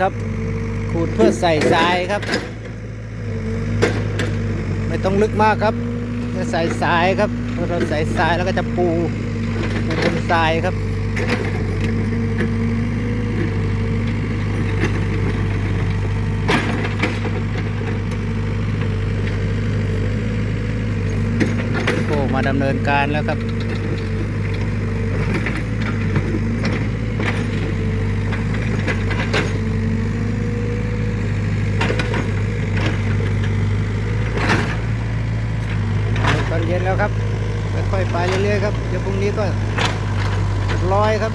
ครับ ขูดเพื่อใส่ทรายครับ ไม่ต้องลึกมากครับจะใส่ทรายครับพอเราใส่ทรายแล้วก็จะปูปูบนทรายครับโอ้มาดำเนินการแล้วครับ ตอนเย็นแล้วครับค่ อยๆไปเรื่อยๆครับเดี๋ยวพรุ่งนี้ก็ร้อยครับ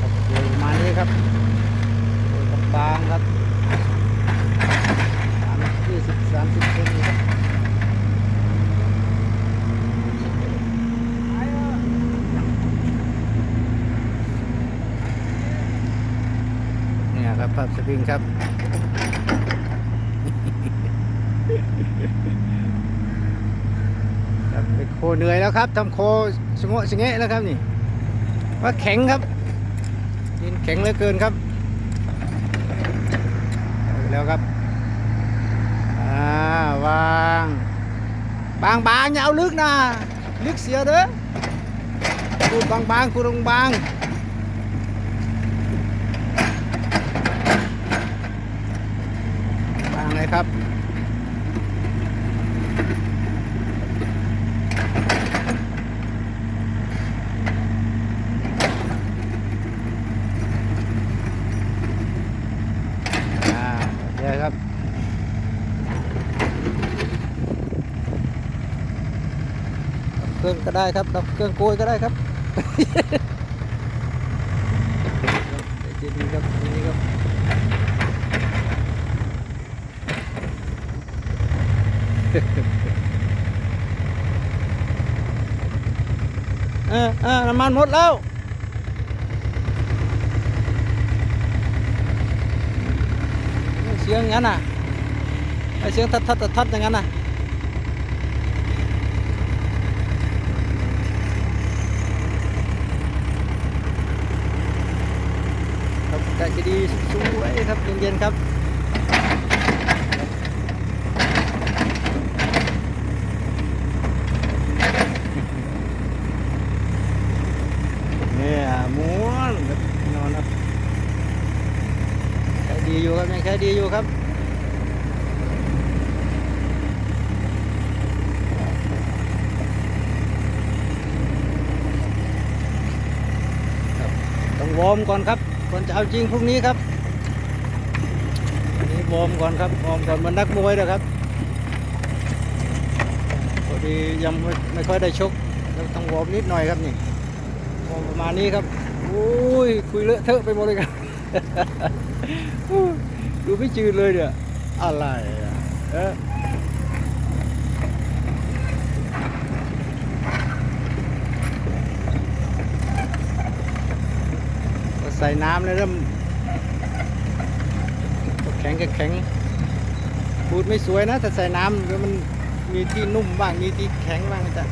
ครับโดยประมาณนี้ครับโดยบางครับสามยี่สิบสามสิบเซนครับ เนี่ยครับสปริงครับ ครับเป็นโคเหนื่อยแล้วครับทำโคสงะสงะแล้วครับนี่ว่าแข็งครับดินแข็งเหลือเกินครับแล้วครับอ่าวางบางบางอย่าเอาลึกนะลึกเสียเด้อคูดบางบางคูดบางบาง ครับ อ่าเดี๋ยวครับดับเครื่องก็ได้ครับดับเครื่องโกยก็ได้ครับเดี๋ยวดีครับนี่ครับ เออเออน้ำมันหมดแล้วเสียงย่างนั้นน่ะเสียงทัดทัดทัดทัดอย่างนั้นน่ะครับแต่จะดีสวยครับเย็นๆครับเนี่ยม้วนครับนอนครับ ใช้ดีอยู่ครับยังใช้ดีอยู่ครับต้องวอร์มก่อนครับก่อนจะเอาจริงพรุ่งนี้ครับอันนี้วอร์มก่อนครับวอร์มก่อนมันนักมวยนะครับพอดียังไม่ไม่ค่อยได้ชกต้องวอร์มนิดหน่อยครับนี่วอร์มประมาณนี้ครับอุ้ยคุยเลอะเทอะไปหมดเลยครับ ดูไม่จืดเลยเนี่ยอะไรอะเออพอใส่น้ำเลยเริ่มแข็งก็แข็งพูดไม่สวยนะแต่ใส่น้ำเดี๋ยวมันมีที่นุ่มบ้างมีที่แข็งบ้างจะ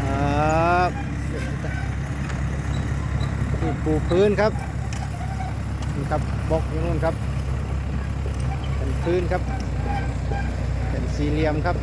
ครับนี่ ปูพื้นครับนี่ครับบล็อกอยู่นู่นครับเป็นพื้นครับเป็นสี่เหลี่ยมครับ